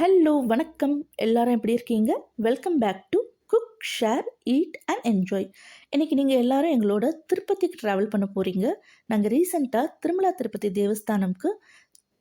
Hello வணக்கம். எல்லாரும் எப்படி இருக்கீங்க? Welcome back to cook share eat and enjoy இன்றைக்கி நீங்கள் எல்லாரும் எங்களோட திருப்பதிக்கு ட்ராவல் பண்ண போகிறீங்க நாங்கள் ரீசெண்டாக Tirumala Tirupati தேவஸ்தானம்க்கு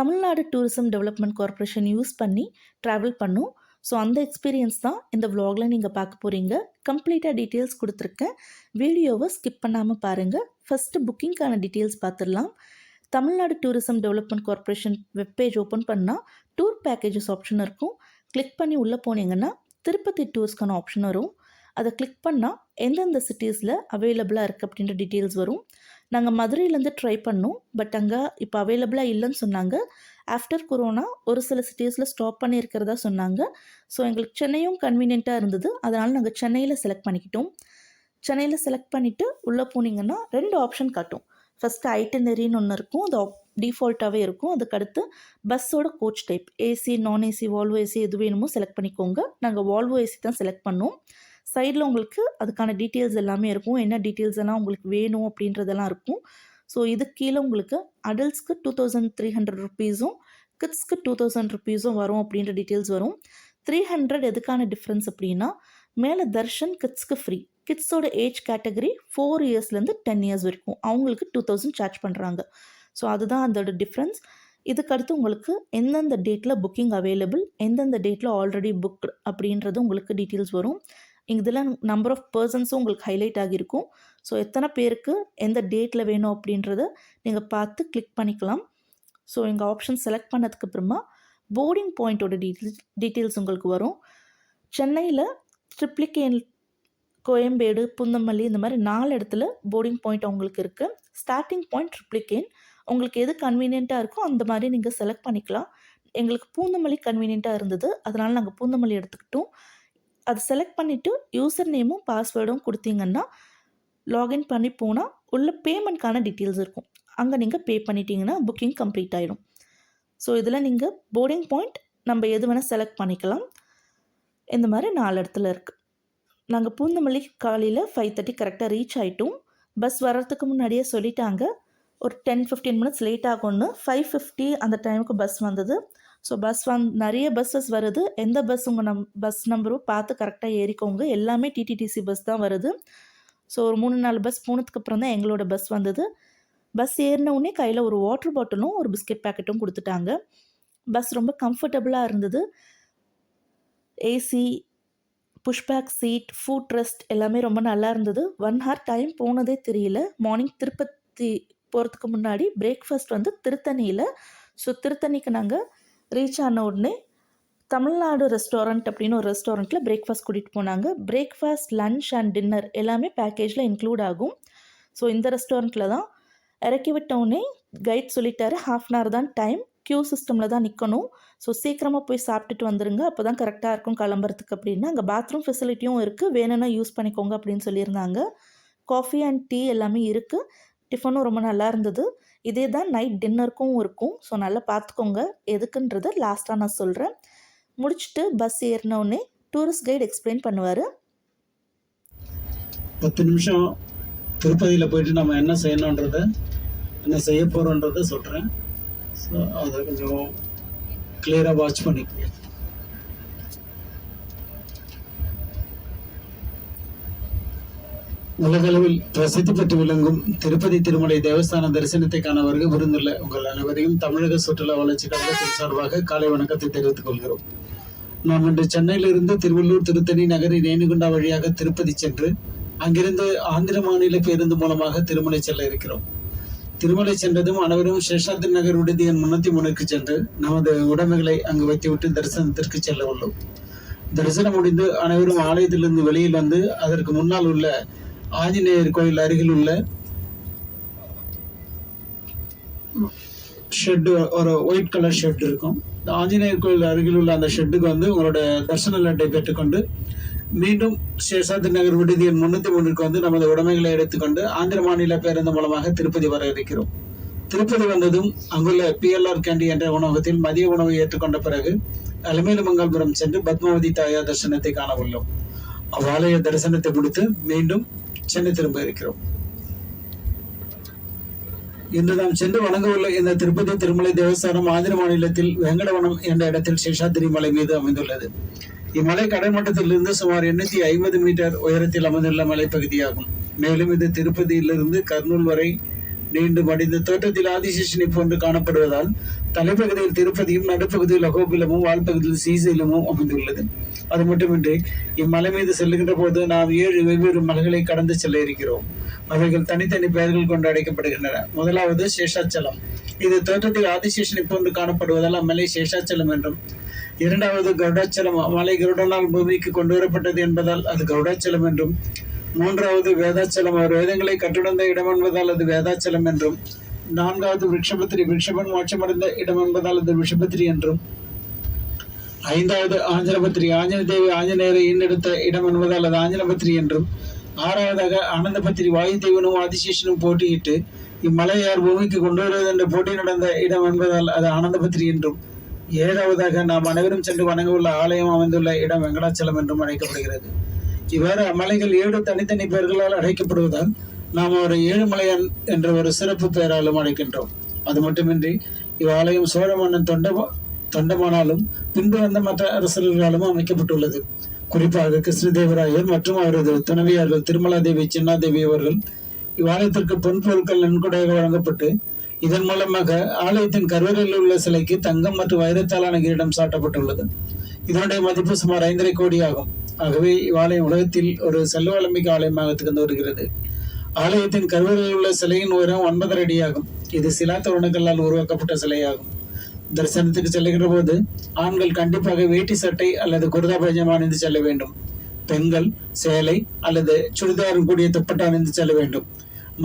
Tamil Nadu tourism development corporation use பண்ணி ட்ராவல் பண்ணோம். ஸோ அந்த எக்ஸ்பீரியன்ஸ் தான் இந்த வ்ளாகில் நீங்கள் பார்க்க போகிறீங்க கம்ப்ளீட்டாக டீட்டெயில்ஸ் கொடுத்துருக்கேன். வீடியோவை ஸ்கிப் பண்ணாமல் பாருங்கள் ஃபஸ்ட்டு புக்கிங்க்கான டீட்டெயில்ஸ் பார்த்துடலாம். Tamil Nadu tourism development corporation webpage open பண்ணால் டூர் பேக்கேஜஸ் ஆப்ஷன் இருக்கும். கிளிக் பண்ணி உள்ளே போனீங்கன்னா திருப்பதி டூர்ஸ்க்கான ஆப்ஷன் வரும். அதை கிளிக் பண்ணால் எந்தெந்த சிட்டிஸில் அவைலபிளாக இருக்குது அப்படின்ற டீட்டெயில்ஸ் வரும். நாங்கள் மதுரையிலேருந்து ட்ரை பண்ணோம். பட் அங்கே இப்போ அவைலபிளாக இல்லைன்னு சொன்னாங்க. ஆஃப்டர் கொரோனா ஒரு சில சிட்டிஸில் ஸ்டாப் பண்ணியிருக்கிறதா சொன்னாங்க. ஸோ எங்களுக்கு சென்னையும் கன்வீனியண்ட்டாக இருந்தது. அதனால் நாங்கள் சென்னையில் செலக்ட் பண்ணிக்கிட்டோம். சென்னையில் செலக்ட் பண்ணிவிட்டு உள்ளே போனீங்கன்னா ரெண்டு ஆப்ஷன் காட்டும். ஃபஸ்ட்டு ஐட்டனரின்னு ஒன்று இருக்கும். அது டிஃபால்ட்டாகவே இருக்கும். அதுக்கடுத்து பஸ்ஸோட coach type AC non AC Volvo AC எது வேணுமோ செலக்ட் பண்ணிக்கோங்க. நாங்கள் வால்வோ ஏசி தான் செலக்ட் பண்ணோம் சைடில் உங்களுக்கு அதுக்கான டீட்டெயில்ஸ் எல்லாமே இருக்கும். என்ன டீட்டெயில்ஸ் எல்லாம் உங்களுக்கு வேணும் அப்படின்றதெல்லாம் இருக்கும். ஸோ இது கீழே உங்களுக்கு அடல்ட்ஸ்க்கு டூ தௌசண்ட் த்ரீ ஹண்ட்ரட் ருபீஸும் கிட்ஸ்க்கு டூ தௌசண்ட் ருபீஸும் வரும் அப்படின்ற டீட்டெயில்ஸ் வரும். த்ரீ ஹண்ட்ரட் எதுக்கான டிஃப்ரென்ஸ் அப்படின்னா மேலே தர்ஷன் கிட்ஸ்க்கு ஃப்ரீ கிட்ஸோட ஏஜ் கேட்டகரி ஃபோர் இயர்ஸ்லேருந்து டென் இயர்ஸ் வரைக்கும். அவங்களுக்கு டூ தௌசண்ட் சார்ஜ் பண்ணுறாங்க ஸோ அதுதான் அதோட டிஃப்ரென்ஸ் இதுக்கடுத்து உங்களுக்கு எந்தெந்த டேட்டில் புக்கிங் அவைலபிள் எந்தெந்த டேட்டில் ஆல்ரெடி புக் அப்படின்றது உங்களுக்கு டீட்டெயில்ஸ் வரும். இதில் நம்பர் ஆஃப் பர்சன்ஸும் உங்களுக்கு ஹைலைட் ஆகியிருக்கும். ஸோ எத்தனை பேருக்கு எந்த டேட்டில் வேணும் அப்படின்றத நீங்கள் பார்த்து கிளிக் பண்ணிக்கலாம். ஸோ எங்கள் ஆப்ஷன் செலக்ட் பண்ணதுக்கு அப்புறமா போர்டிங் பாயிண்ட்டோட டீட்டெயில்ஸ் டீட்டெயில்ஸ் உங்களுக்கு வரும். சென்னையில் ட்ரிப்ளிகேன் கோயம்பேடு புந்தமல்லி இந்த மாதிரி நாலு இடத்துல போர்டிங் பாயிண்ட் உங்களுக்கு இருக்குது ஸ்டார்டிங் பாயிண்ட் ட்ரிப்ளிகேன் உங்களுக்கு எது கன்வீனியண்ட்டாக இருக்கோ அந்த மாதிரி நீங்கள் செலக்ட் பண்ணிக்கலாம். எங்களுக்கு பூந்தமல்லி கன்வீனியண்ட்டாக இருந்தது. அதனால் நாங்கள் பூந்தமல்லி எடுத்துக்கிட்டோம். அது செலக்ட் பண்ணிவிட்டு யூசர் நேமும் பாஸ்வேர்டும் கொடுத்தீங்கன்னா லாகின் பண்ணி போனால் உள்ள பேமெண்ட்கான டீட்டெயில்ஸ் இருக்கும். அங்கே நீங்கள் பே பண்ணிட்டீங்கன்னா புக்கிங் கம்ப்ளீட் ஆகிடும் ஸோ இதில் நீங்கள் போர்டிங் பாயிண்ட் நம்ம எது வேணால் செலக்ட் பண்ணிக்கலாம். இந்த மாதிரி நாலு இடத்துல இருக்குது நாங்கள் பூந்தமல்லி காலையில் ஃபைவ் தேர்ட்டி கரெக்டாக ரீச் ஆகிட்டோம் பஸ் வர்றதுக்கு முன்னாடியே சொல்லிட்டாங்க. ஒரு டென் ஃபிஃப்டீன் மினிட்ஸ் லேட் ஆகும்னு. ஃபைவ் ஃபிஃப்டி அந்த டைமுக்கு பஸ் வந்தது. ஸோ பஸ் வந் நிறைய பஸ்ஸஸ் வருது. எந்த பஸ் உங்கள் நம் பஸ் நம்பரும் பார்த்து கரெக்டாக ஏறிக்கோங்க. எல்லாமே டிடிடிசி பஸ் தான் வருது. ஸோ ஒரு மூணு நாலு பஸ் போனதுக்கு அப்புறம் தான் எங்களோட பஸ் வந்தது. பஸ் ஏறினவுடனே கையில் ஒரு வாட்டர் பாட்டிலும் ஒரு பிஸ்கெட் பேக்கெட்டும் கொடுத்துட்டாங்க. பஸ் ரொம்ப கம்ஃபர்டபுளாக இருந்தது. AC pushback seat foot rest எல்லாமே ரொம்ப நல்லா இருந்தது. ஒன் ஹவர் டைம் போனதே தெரியல. மார்னிங் திருப்பதி போகிறதுக்கு முன்னாடி பிரேக்ஃபாஸ்ட் வந்து திருத்தணியில். ஸோ திருத்தணிக்கு நாங்கள் ரீச் ஆன உடனே தமிழ்நாடு ரெஸ்டாரண்ட் அப்படின்னு ஒரு ரெஸ்டாரண்ட்டில் பிரேக்ஃபாஸ்ட் கூட்டிகிட்டு போனாங்க. பிரேக்ஃபாஸ்ட் லன்ச் அண்ட் டின்னர் எல்லாமே பேக்கேஜில் இன்க்ளூட் ஆகும். ஸோ இந்த ரெஸ்டாரண்ட்டில் தான் இறக்கி விட்டோடனே கைட் சொல்லிட்டாரு. ஹாஃப் அன் ஹவர் தான் டைம் க்யூ சிஸ்டமில் தான் நிற்கணும் ஸோ சீக்கிரமாக போய் சாப்பிட்டுட்டு வந்துருங்க. அப்போ தான் கரெக்டாக இருக்கும் கிளம்புறதுக்கு அப்படின்னா. அங்கே பாத்ரூம் ஃபெசிலிட்டியும் இருக்குது வேணும்னா யூஸ் பண்ணிக்கோங்க அப்படின்னு சொல்லியிருந்தாங்க. காஃபி அண்ட் டீ எல்லாமே இருக்குது டிஃபனும் ரொம்ப நல்லா இருந்தது. இதே தான் நைட் டின்னருக்கும் இருக்கும். ஸோ நல்லா பார்த்துக்கோங்க எதுக்குன்றதை லாஸ்ட்டாக நான் சொல்கிறேன் முடிச்சுட்டு பஸ் ஏறினோடனே டூரிஸ்ட் கைடு எக்ஸ்பிளைன் பண்ணுவார். பத்து நிமிஷம் திருப்பதியில் போயிட்டு நம்ம என்ன செய்யணுன்றத என்ன செய்ய போகிறோன்றதை சொல்கிறேன் ஸோ அதை கொஞ்சம் கிளியராக வாட்ச் பண்ணிக்கோங்க. உலகளவில் பிரசித்தி பெற்று விளங்கும் திருப்பதி திருமலை தேவஸ்தான தரிசனத்தை காண வருகை விருந்துள்ள உங்கள் அனைவரையும் தமிழக சுற்றுலா வளர்ச்சி கழகத்தின் சார்பாக காலை வணக்கத்தை தெரிவித்துக் கொள்கிறோம். நாம் இன்று சென்னையிலிருந்து திருவள்ளூர் திருத்தணி நகரின் ரேணுகுண்டா வழியாக திருப்பதி சென்று அங்கிருந்து ஆந்திர மாநில பேருந்து மூலமாக திருமலை செல்ல இருக்கிறோம். திருமலை சென்றதும் அனைவரும் சேஷாத்ரி நகர் விடுதி எண் முன்னூத்தி மூணுக்கு சென்று நமது உடமைகளை அங்கு வைத்துவிட்டு தரிசனத்திற்கு செல்ல உள்ளோம். தரிசனம் முடிந்து அனைவரும் ஆலயத்திலிருந்து வெளியில் வந்து அதற்கு முன்னால் உள்ள ஆஞ்சநேயர் கோயில் அருகில் உள்ள ஷெட்டு ஒரு ஒயிட் கலர் ஷெட் இருக்கும். ஆஞ்சநேயர் கோயில் அருகில் உள்ள அந்த ஷெட்டுக்கு வந்து உங்களோட தரிசன லட்டை பெற்றுக்கொண்டு மீண்டும் சேஷாதி நகர் விடுதி எண் முன்னூத்தி மூன்றுக்கு வந்து நமது உடைமைகளை எடுத்துக்கொண்டு ஆந்திர மாநில பேருந்து மூலமாக திருப்பதி வர இருக்கிறோம். திருப்பதி வந்ததும் அங்குள்ள பிஎல்ஆர் கேண்டி என்ற உணவகத்தில் மதிய உணவை ஏற்றுக்கொண்ட பிறகு அலமேலுமங்கல்புரம் சென்று பத்மாவதி தாயார் தரிசனத்தை காண உள்ளோம். அவ்வாலய தரிசனத்தை முடித்து மீண்டும் சென்னை திரும்ப இருக்கிறோம். இன்று நாம் சென்று வழங்கவுள்ள இந்த திருப்பதி திருமலை தேவஸ்தானம் ஆந்திர மாநிலத்தில் வெங்கடவனம் என்ற இடத்தில் சேஷாத்திரி மலை மீது அமைந்துள்ளது. இம்மலை கடற்மட்டத்திலிருந்து சுமார் எண்ணூத்தி ஐம்பது மீட்டர் உயரத்தில் அமைந்துள்ள மலைப்பகுதியாகும். மேலும் இது திருப்பதியிலிருந்து கர்னூல் வரை நீண்டு மடிந்த தோட்டத்தில் ஆதிசேஷனை போன்று காணப்படுவதால் தலைப்பகுதியில் திருப்பதியும் நடுப்பகுதியில் அகோபிலமும் வால்பகுதியில் சீசைலமும் அமைந்துள்ளது. அது மட்டுமின்றி இம்மலை மீது செல்லுகின்ற போது நாம் ஏழு வெவ்வேறு மலைகளை கடந்து செல்ல இருக்கிறோம். அவைகள் தனித்தனி பெயர்கள் கொண்டு அழைக்கப்படுகின்றன. முதலாவது சேஷாச்சலம். இது தோற்றத்தில் ஆதிசேஷனை போன்று காணப்படுவதால் அம்மலை சேஷாச்சலம் என்றும் இரண்டாவது கருடாச்சலம் மலை கருடனால் பூமிக்கு கொண்டு வரப்பட்டது என்பதால் அது கருடாச்சலம் என்றும் மூன்றாவது வேதாச்சலம். அவர் வேதங்களை கற்றுணர்ந்த இடம் என்பதால் அது வேதாச்சலம் என்றும் நான்காவது விருஷபத்திரி விருஷபன் மோட்சமடைந்த இடம் என்பதால் அது விஷபத்திரி என்றும் ஐந்தாவது ஆஞ்சனபத்திரி ஆஞ்சன தேவி ஆஞ்சநேயரை ஈண்டெடுத்த இடம் என்பதால் அது ஆஞ்சனபத்திரி என்றும் ஆறாவதாக ஆனந்தபத்திரி வாயு தேவனும் ஆதிசேஷனும் போட்டியிட்டு இம்மலையார் பூமிக்கு கொண்டு வருவது என்ற போட்டி நடந்த இடம் என்பதால் அது ஆனந்தபத்திரி என்றும் ஏழாவதாக நாம் அனைவரும் சென்று வணங்க உள்ள ஆலயம் அமைந்துள்ள இடம் வெங்கடாச்சலம் என்றும் அழைக்கப்படுகிறது. இவ்வாறு அம்மலைகள் ஏழு தனித்தனி பெயர்களால் அழைக்கப்படுவதால் நாம் அவரை ஏழுமலையான் என்ற ஒரு சிறப்பு பெயராலும் அழைக்கின்றோம். அது மட்டுமின்றி இவ்வாலயம் சோழ மன்னன் தொண்ட தொண்டமானாலும் பின்பு வந்த மற்ற அரசர்களாலும் அமைக்கப்பட்டுள்ளது. குறிப்பாக கிருஷ்ணதேவராயர் மற்றும் அவரது துணைவியார்கள் திருமலாதேவி சின்னாதேவி அவர்கள் இவ்வாலயத்திற்கு பொன் பொருட்கள் நன்கொடையாக வழங்கப்பட்டு இதன் மூலமாக ஆலயத்தின் கருவறையில் உள்ள சிலைக்கு தங்கம் மற்றும் வைரத்தாலான கிரீடம் சாட்டப்பட்டுள்ளது. இதனுடைய மதிப்பு சுமார் ஐந்தரை கோடி ஆகும். ஆகவே இவ்வாலயம் உலகத்தில் ஒரு செல்வவளமிக்க ஆலயமாக திகழ்ந்து வருகிறது. ஆலயத்தின் கருவறையில் உள்ள சிலையின் உயரம் ஒன்பதரை அடியாகும் இது சிலா தருணங்களால் உருவாக்கப்பட்ட சிலையாகும். தரிசனத்துக்கு செல்லுகின்ற போது ஆண்கள் கண்டிப்பாக வேட்டி சட்டை அல்லது குர்தா பைஜாமா அணிந்து செல்ல வேண்டும். பெண்கள் சேலை அல்லது சுடிதாரும் கூடிய துப்பட்டா அணிந்து செல்ல வேண்டும்.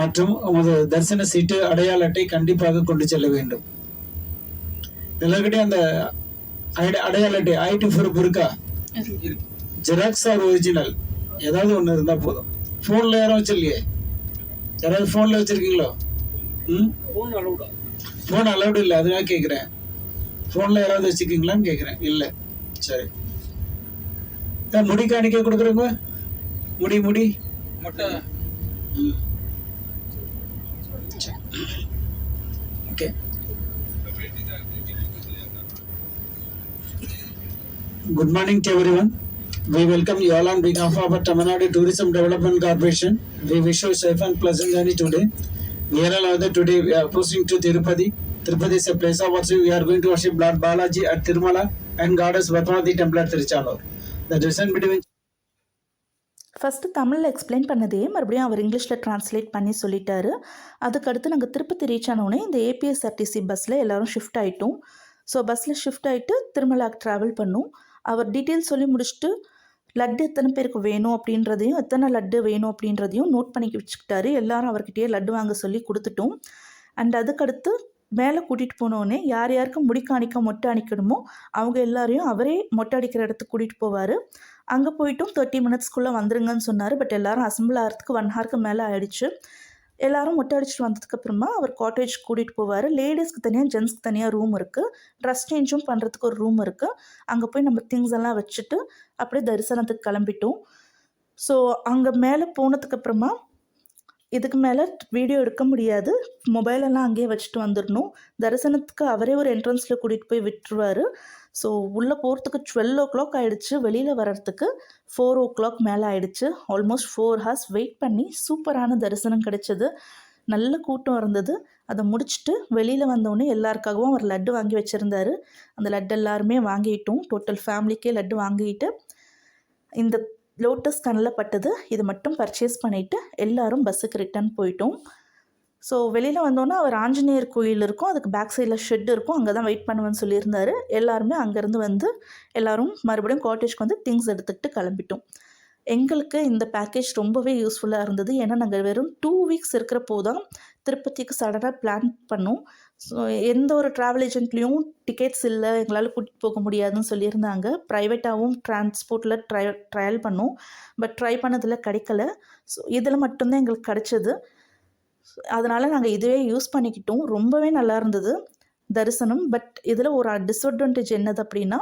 மற்றும் உமது தரிசன சீட்டு அடையாள அட்டை கண்டிப்பாக கொண்டு செல்ல வேண்டும். எல்லாருக்கிட்டையும் அந்த அடையாள அட்டை ஐடி ப்ரூஃப் இருக்கா. ஜெராக்ஸ் ஆர் ஒரிஜினல் ஏதாவது ஒன்று இருந்தால் போதும். ஃபோனில் யாரும் வச்சிருக்கீங்க யாராவது ஃபோனில் வச்சிருக்கீங்களோ? ம்? ஃபோன் அலௌடு இல்லை. அதுக்காக கேட்குறேன் ஃபோனில் யாராவது வச்சுருக்கீங்களான்னு கேட்குறேன் இல்லை. சரி. ஏன் முடி காணிக்க கொடுக்குறவங்க முடி முடி. ம். Okay. Good morning to everyone. We welcome you all on behalf of our Tamil Nadu Tourism Development Corporation. We wish you a safe and pleasant journey today. Here are today we are posting to Tirupati. Tirupati is a place of worship. We are going to worship Lord Balaji at Tirumala and Goddess Padmavati Temple at Tiruchalur. The difference between first தமிழில் explain பண்ணதையே மறுபடியும் அவர் இங்கிலீஷில் translate பண்ணி சொல்லிட்டாரு அதுக்கடுத்து நாங்கள் Tirupati reach ஆனோடனே இந்த ஏபிஎஸ்ஆர்டிசி பஸ்ஸில் எல்லோரும் ஷிஃப்ட் ஆகிட்டோம் ஸோ பஸ்ஸில் ஷிஃப்ட் ஆகிட்டு திருமலாக்கு ட்ராவல் பண்ணோம் அவர் டீட்டெயில் சொல்லி முடிச்சுட்டு லட்டு எத்தனை பேருக்கு வேணும் அப்படின்றதையும் எத்தனை லட்டு வேணும் அப்படின்றதையும் நோட் பண்ணி வச்சுக்கிட்டாரு. எல்லாரும் அவர்கிட்டயே லட்டு வாங்க சொல்லி கொடுத்துட்டோம். அண்ட் அதுக்கடுத்து மேலே கூட்டிகிட்டு போனோடனே யார் யாருக்கு முடி காணிக்க மொட்டை அணிக்கணுமோ அவங்க எல்லாரையும் அவரே மொட்டை அடிக்கிற இடத்துக்கு கூட்டிகிட்டு போவார். அங்கே போயிட்டும் தேர்ட்டி மினிட்ஸ்க்குள்ளே வந்துருங்கன்னு சொன்னார். பட் எல்லாரும் அசம்பிள் ஆகிறதுக்கு ஒன் ஹவருக்கு மேலே ஆயிடுச்சு. எல்லாரும் மொட்டை அடிச்சுட்டு வந்ததுக்கப்புறமா அவர் காட்டேஜ் கூட்டிகிட்டு போவார். லேடிஸ்க்கு தனியாக ஜென்ஸ்க்கு தனியாக ரூம் இருக்குது ட்ரெஸ் சேஞ்சும் பண்ணுறதுக்கு ஒரு ரூம் இருக்குது அங்கே போய் நம்ம திங்ஸ் எல்லாம் வச்சுட்டு அப்படியே தரிசனத்துக்கு கிளம்பிட்டோம். ஸோ அங்கே மேலே போனதுக்கப்புறமா இதுக்கு மேலே வீடியோ எடுக்க முடியாது. மொபைலெல்லாம் அங்கேயே வச்சுட்டு வந்துடணும். தரிசனத்துக்கு அவரே ஒரு என்ட்ரன்ஸில் கூட்டிகிட்டு போய் விட்டுருவார். ஸோ உள்ளே போகிறதுக்கு டுவெல் ஓ கிளாக் ஆகிடுச்சு வெளியில் வர்றதுக்கு ஃபோர் ஓ கிளாக் மேலே ஆகிடுச்சு ஆல்மோஸ்ட் ஃபோர் ஹார்ஸ் வெயிட் பண்ணி சூப்பரான தரிசனம் கிடைச்சது. நல்ல கூட்டம் இருந்தது. அதை முடிச்சுட்டு வெளியில் வந்தோடனே எல்லாருக்காகவும் அவர் லட்டு வாங்கி வச்சுருந்தாரு. அந்த லட்டு எல்லாருமே வாங்கிட்டோம். டோட்டல் ஃபேமிலிக்கே லட்டு வாங்கிட்டு இந்த லோட்டஸ் கண்ணில் பட்டது. இது மட்டும் பர்ச்சேஸ் பண்ணிவிட்டு எல்லாரும் பஸ்ஸுக்கு ரிட்டர்ன் போயிட்டோம். ஸோ வெளியில் வந்தோன்னே அவர் ஆஞ்சநேயர் கோயில் இருக்கும். அதுக்கு பேக் சைடில் ஷெட் இருக்கும். அங்கே தான் வெயிட் பண்ணுவேன்னு சொல்லியிருந்தார். எல்லாருமே அங்கேருந்து வந்து எல்லோரும் மறுபடியும் காட்டேஜ்க்கு வந்து திங்ஸ் எடுத்துக்கிட்டு கிளம்பிட்டோம். எங்களுக்கு இந்த பேக்கேஜ் ரொம்பவே யூஸ்ஃபுல்லாக இருந்தது. ஏன்னா நாங்கள் வெறும் டூ வீக்ஸ் இருக்கிறப்போ தான் திருப்பதிக்கு சடனாக பிளான் பண்ணோம். ஸோ எந்த ஒரு ட்ராவல் ஏஜென்ட்லேயும் டிக்கெட்ஸ் இல்லை எங்களால் கூட்டிகிட்டு போக முடியாதுன்னு சொல்லியிருந்தாங்க. ப்ரைவேட்டாகவும் டிரான்ஸ்போர்ட்டில் ட்ரை ட்ரையல் பண்ணோம். பட் ட்ரை பண்ணதில் கிடைக்கல. ஸோ இதில் மட்டும்தான் எங்களுக்கு கிடச்சிது. அதனால் நாங்கள் இதுவே யூஸ் பண்ணிக்கிட்டோம். ரொம்பவே நல்லா இருந்தது தரிசனம். பட் இதில் ஒரு டிஸ்அட்வான்டேஜ் என்னது அப்படின்னா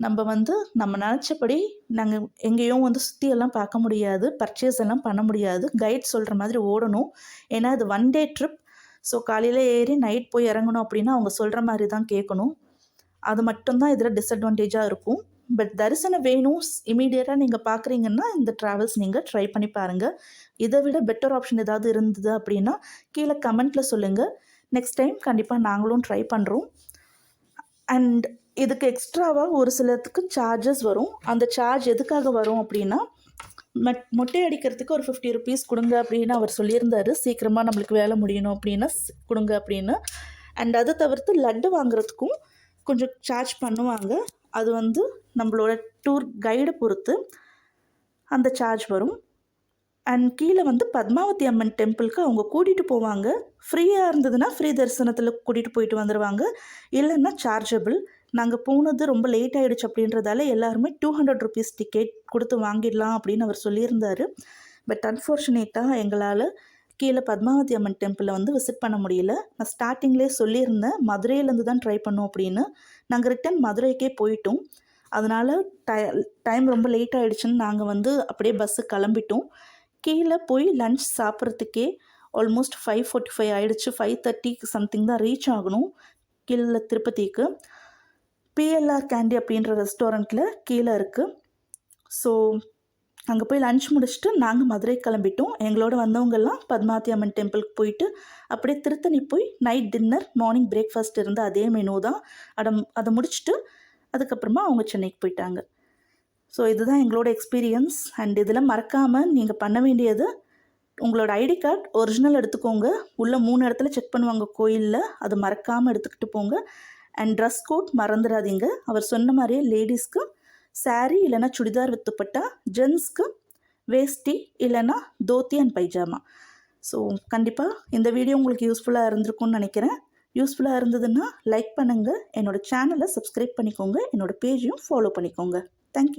நம்ம வந்து நம்ம நினச்சபடி நாங்கள் எங்கேயும் வந்து சுற்றியெல்லாம் பார்க்க முடியாது. பர்ச்சேஸ் எல்லாம் பண்ண முடியாது. கைட் சொல்கிற மாதிரி ஓடணும். ஏன்னா இது ஒன் டே ட்ரிப் ஸோ காலையில் ஏறி நைட் போய் இறங்கணும் அப்படின்னா அவங்க சொல்கிற மாதிரி தான் கேட்கணும். அது மட்டும்தான் இதில் டிஸ்அட்வான்டேஜாக இருக்கும். பட் தரிசனம் வேணும் இமீடியட்டாக நீங்கள் பார்க்குறீங்கன்னா இந்த ட்ராவல்ஸ் நீங்கள் ட்ரை பண்ணி பாருங்கள் இதை விட பெட்டர் ஆப்ஷன் ஏதாவது இருந்தது அப்படின்னா கீழே கமெண்ட்டில் சொல்லுங்கள் நெக்ஸ்ட் டைம் கண்டிப்பாக நாங்களும் ட்ரை பண்ணுறோம் அண்ட் இதுக்கு எக்ஸ்ட்ராவாக ஒரு சிலத்துக்கு சார்ஜஸ் வரும். அந்த சார்ஜ் எதுக்காக வரும் அப்படின்னா மட் மொட்டை அடிக்கிறதுக்கு ஒரு ஃபிஃப்டி ருபீஸ் கொடுங்க அப்படின்னு அவர் சொல்லியிருந்தாரு. சீக்கிரமாக நம்மளுக்கு வேலை முடியணும் அப்படின்னா கொடுங்க அப்படின்னு. அண்ட் அதை தவிர்த்து லட்டு வாங்குறதுக்கும் கொஞ்சம் சார்ஜ் பண்ணுவாங்க. அது வந்து நம்மளோட டூர் கைடை பொறுத்து அந்த சார்ஜ் வரும். அண்ட் கீழே வந்து பத்மாவதி அம்மன் டெம்பிளுக்கு அவங்க கூட்டிகிட்டு போவாங்க. ஃப்ரீயாக இருந்ததுன்னா ஃப்ரீ தரிசனத்தில் கூட்டிகிட்டு போயிட்டு வந்துடுவாங்க இல்லைன்னா சார்ஜபிள் நாங்கள் போனது ரொம்ப லேட் ஆகிடுச்சு அப்படின்றதால எல்லாருமே டூ ஹண்ட்ரட் ருபீஸ் டிக்கெட் கொடுத்து வாங்கிடலாம் அப்படின்னு அவர் சொல்லியிருந்தார். பட் அன்ஃபார்ச்சுனேட்டாக எங்களால் கீழே பத்மாவதி அம்மன் டெம்பிளை வந்து விசிட் பண்ண முடியல. நான் ஸ்டார்டிங்லேயே சொல்லியிருந்தேன். மதுரையிலேருந்து தான் ட்ரை பண்ணோம் அப்படின்னு. நாங்கள் ரிட்டன் மதுரைக்கே போயிட்டோம். அதனால் டை டைம் ரொம்ப லேட் ஆகிடுச்சுன்னு நாங்கள் வந்து அப்படியே பஸ்ஸு கிளம்பிட்டோம். கீழே போய் லன்ச் சாப்பிட்றதுக்கே ஆல்மோஸ்ட் ஃபைவ் ஃபார்ட்டி ஃபைவ் ஆகிடுச்சு ஃபைவ் தேர்ட்டிக்கு சம்திங் தான் ரீச் ஆகணும் கீழே திருப்பதிக்கு. பிஎல்ஆர் கேண்டி அப்படின்ற ரெஸ்டாரண்ட்டில் கீழே இருக்குது ஸோ அங்கே போய் லன்ச் முடிச்சுட்டு நாங்கள் மதுரை கிளம்பிட்டோம். எங்களோட வந்தவங்கெல்லாம் பத்மாவதி அம்மன் டெம்பிளுக்கு போயிட்டு அப்படியே திருத்தணி போய் நைட் டின்னர் மார்னிங் பிரேக்ஃபாஸ்ட் இருந்த அதே மெனு தான். அடம் அதை முடிச்சுட்டு அதுக்கப்புறமா அவங்க சென்னைக்கு போயிட்டாங்க. ஸோ இதுதான் எங்களோட எக்ஸ்பீரியன்ஸ் அண்ட் இதில் மறக்காமல் நீங்கள் பண்ண வேண்டியது உங்களோட ஐடி கார்டு ஒரிஜினல் எடுத்துக்கோங்க. உள்ளே மூணு இடத்துல செக் பண்ணுவாங்க கோயிலில் அது மறக்காமல் எடுத்துக்கிட்டு போங்க. அண்ட் ட்ரெஸ் கோட் மறந்துடாதீங்க. அவர் சொன்ன மாதிரியே லேடிஸ்க்கு saree இல்லைனா சுடிதார் வித் துப்பட்டா ஜென்ஸ்க்கு வேஷ்டி இல்லைன்னா தோத்தி அண்ட் பைஜாமா ஸோ கண்டிப்பாக இந்த வீடியோ உங்களுக்கு யூஸ்ஃபுல்லாக இருந்திருக்கும்னு நினைக்கிறேன். யூஸ்ஃபுல்லாக இருந்ததுன்னா லைக் பண்ணுங்கள் என்னோட சேனலை சப்ஸ்கிரைப் பண்ணிக்கோங்க. என்னோட பேஜையும் ஃபாலோ பண்ணிக்கோங்க. தேங்க்யூ